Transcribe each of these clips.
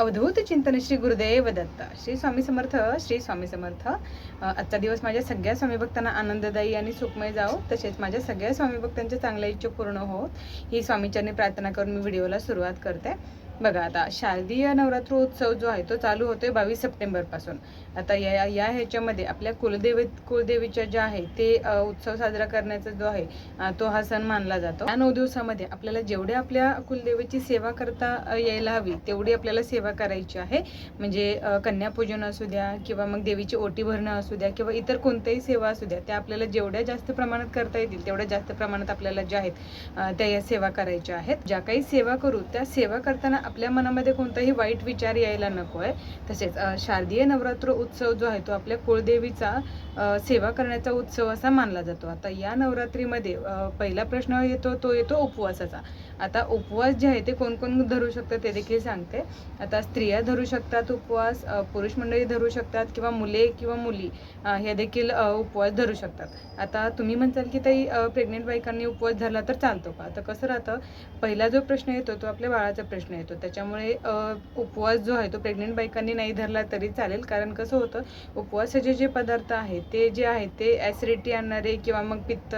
अवधूत चिंतन श्री गुरुदेव दत्त. श्री स्वामी समर्थ श्री स्वामी समर्थ. आजचा दिवस माझ्या सगळ्या स्वामी भक्तांना आनंददायी आणि सुखमय जाओ तसेच माझ्या सगळ्या स्वामी भक्तांच्या चांगल्या इच्छा पूर्ण होत ही स्वामीचरणी प्रार्थना करून मी व्हिडिओला सुरुवात करते. बघा आता शारदीय नवरात्र उत्सव जो आहे तो चालू होतोय बावीस सप्टेंबरपासून आता या या ह्याच्यामध्ये आपल्या कुलदेवी कुलदेवीच्या ज्या आहे ते उत्सव साजरा करण्याचा जो आहे तो हा सण मानला जातो. या नऊ दिवसामध्ये आपल्याला जेवढ्या आपल्या कुलदेवीची सेवा करता यायला हवी तेवढी आपल्याला सेवा करायची आहे. म्हणजे कन्यापूजन असू द्या किंवा मग देवीची ओटी भरणं असू द्या किंवा इतर कोणत्याही सेवा असू द्या त्या आपल्याला जेवढ्या जास्त प्रमाणात करता येतील तेवढ्या जास्त प्रमाणात आपल्याला ज्या आहेत त्या या सेवा करायच्या आहेत. ज्या काही सेवा करू त्या सेवा करताना आपल्या मनामध्ये कोणताही वाईट विचार यायला नको आहे तसेच शारदीय नवरात्र उत्सव जो आहे तो आपल्या कुळदेवीचा सेवा करण्याचा उत्सव असा मानला जातो. आता या नवरात्रीमध्ये पहिला प्रश्न येतो तो येतो उपवासाचा. आता उपवास जे आहे ते कोण कोण धरू शकतं ते देखील सांगते. आता स्त्रिया धरू शकतात उपवास पुरुष मंडळी धरू शकतात किंवा मुले किंवा मुली हे देखील उपवास धरू शकतात. आता तुम्ही म्हणताल की ताई प्रेग्नेंट बायकांनी उपवास धरला तर चालतो का? आता कसं राहतं पहिला जो प्रश्न येतो तो आपल्या बाळाचा प्रश्न येतो. त्याच्यामुळे उपवास जो आहे तो प्रेग्नेंट बायकांनी नाही धरला तरी चालेल. कारण कसं होतं उपवासाचे जे पदार्थ आहेत ते जे आहेत ते ॲसिडिटी आणणारे किंवा मग पित्त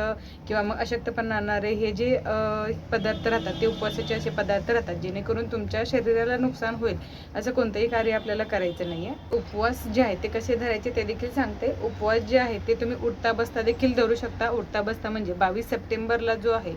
किंवा मग अशक्तपणा आणणारे हे जे पदार्थ राहतात ते उपवासाचे असे पदार्थ राहतात जेणेकरून तुमच्या शरीराला नुकसान होईल असं कोणतंही कार्य आपल्याला करायचं नाही आहे उपवास जे आहे ते कसे धरायचे ते देखील सांगते. उपवास जे आहे ते तुम्ही उठता बसता देखील धरू शकता. उठता बसता म्हणजे बावीस सप्टेंबरला जो आहे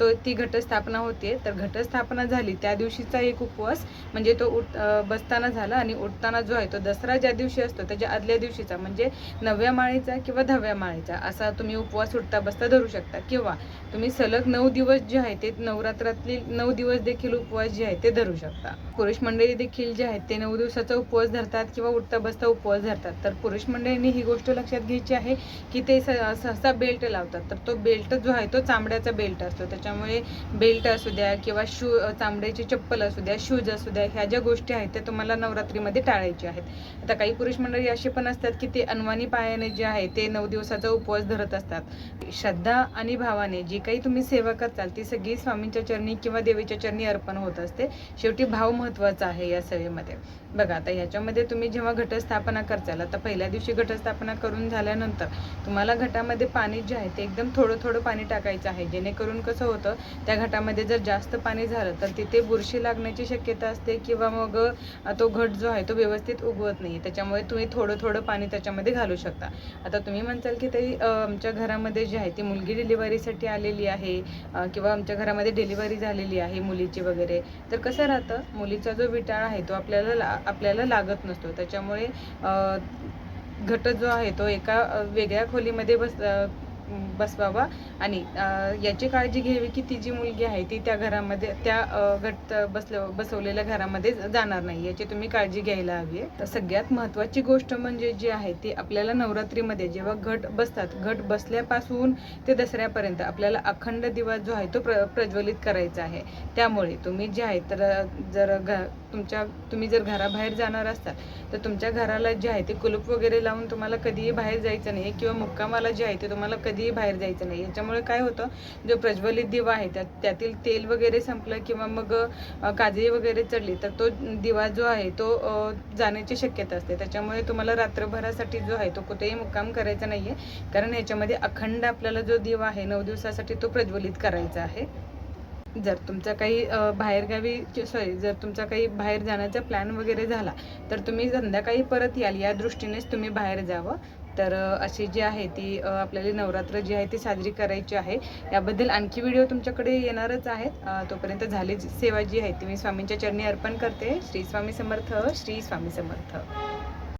तो ती घटस्थापना होते. तर घटस्थापना झाली त्या दिवशीचा एक उपवास म्हणजे तो उठ बसताना झाला आणि उठताना जो आहे तो दसरा ज्या दिवशी असतो त्याच्या आदल्या दिवशीचा म्हणजे नवव्या माळेचा किंवा दहाव्या माळेचा असा तुम्ही उपवास उठता बसता धरू शकता. किंवा तुम्ही सलग नऊ दिवस जे आहे ते नवरात्रातली नऊ दिवस देखील उपवास जे आहे ते धरू शकता. पुरुष मंडळी देखील जे आहेत ते नऊ दिवसाचा उपवास धरतात किंवा उठता बसता उपवास धरतात. तर पुरुष मंडळींनी ही गोष्ट लक्षात घ्यायची आहे की ते स- सहसा बेल्ट लावतात. तर तो बेल्ट जो आहे तो चामड्याचा बेल्ट असतो. त्याच्यामुळे बेल्ट असू द्या किंवा शू चामड्याची चप्पल असू द्या शूज असू द्या ह्या ज्या गोष्टी आहेत त्या तुम्हाला नवरात्रीमध्ये टाळायच्या आहेत. आता काही पुरुष मंडळी असे पण असतात की ते अनवाणी पायाने जे आहे ते नऊ दिवसाचा उपवास धरत असतात. श्रद्धा आणि भावाने जी काही तुम्ही सेवा करताल ती सगळी स्वामी स्वामींच्या चरणी किंवा देवीच्या चरणी अर्पण होत असते. शेवटी भाव महत्त्वाचा आहे या सेवेमध्ये बघा आता ह्याच्यामध्ये तुम्ही जेव्हा घटस्थापना करताल आता पहिल्या दिवशी घटस्थापना करून झाल्यानंतर तुम्हाला घटामध्ये पाणी जे आहे ते एकदम थोडं थोडं पाणी टाकायचं आहे. जेणेकरून कसं होतं त्या घटामध्ये जर जास्त पाणी झालं तर तिथे बुरशी लागण्याची शक्यता असते किंवा मग तो घट जो आहे तो व्यवस्थित उगवत नाही. त्याच्यामुळे तुम्ही थोडं थोडं पाणी त्याच्यामध्ये घालू शकता. आता तुम्ही म्हणताल की ताई आमच्या घरामध्ये जी आहे ती मुलगी डिलिव्हरीसाठी आलेली आहे किंवा आमच्या घरामध्ये डिलिव्हरी झालेली आहे मुलीची वगैरे. तर कसं राहतं? मुलीचा जो विटाळ आहे तो आपल्याला ला- आपल्याला लागत नसतो. त्याच्यामुळे घटक घट जो आहे तो एका वेगळ्या खोलीमध्ये बस बस बसवावा आणि याची काळजी घ्यावी की ती जी मुलगी आहे ती त्या घरामध्ये त्या घट बसल्या बसवलेल्या घरामध्ये जाणार नाही. याची तुम्ही काळजी घ्यायला हवी आहे. तर सगळ्यात महत्त्वाची गोष्ट म्हणजे जी आहे ती आपल्याला नवरात्रीमध्ये जेव्हा घट बसतात घट बसल्यापासून ते दसऱ्यापर्यंत आपल्याला अखंड दिवस जो आहे तो प्र प्रज्वलित करायचा आहे. त्यामुळे तुम्ही जे आहे तर जर घ तुमच्या तुम्ही जर घराबाहेर जाणार असाल तर तुमच्या घराला जे आहे ते कुलूप वगैरे लावून तुम्हाला कधीही बाहेर जायचं नाही किंवा मुक्कामाला जे आहे ते तुम्हाला कधीही बाहेर जायचं नाही याच्यामुळे काय होतं जो प्रज्वलित दिवा आहे त्यात त्यातील तेल वगैरे संपलं किंवा मग काजळी वगैरे चढली तर तो दिवा जो आहे तो जाण्याची शक्यता असते. त्याच्यामुळे तुम्हाला रात्रभरासाठी जो आहे तो कुठेही मुक्काम करायचा नाही आहे कारण याच्यामध्ये अखंड आपल्याला जो दिवा आहे नऊ दिवसासाठी तो प्रज्वलित करायचा आहे. जर तुमचा काही बाहेरगावी सॉरी जर तुमचा काही बाहेर जाण्याचा प्लॅन वगैरे झाला तर तुम्ही संध्याकाळी परत याल. या दृष्टीनेच तुम्ही बाहेर जावं. तर अशी जी आहे ती आपल्याला नवरात्र जी आहे ती साजरी करायची आहे. याबद्दल आणखी व्हिडिओ तुमच्याकडे येणारच आहेत. तोपर्यंत झाली सेवा जी आहे ती मी स्वामींच्या चरणी अर्पण करते. श्री स्वामी समर्थ श्री स्वामी समर्थ.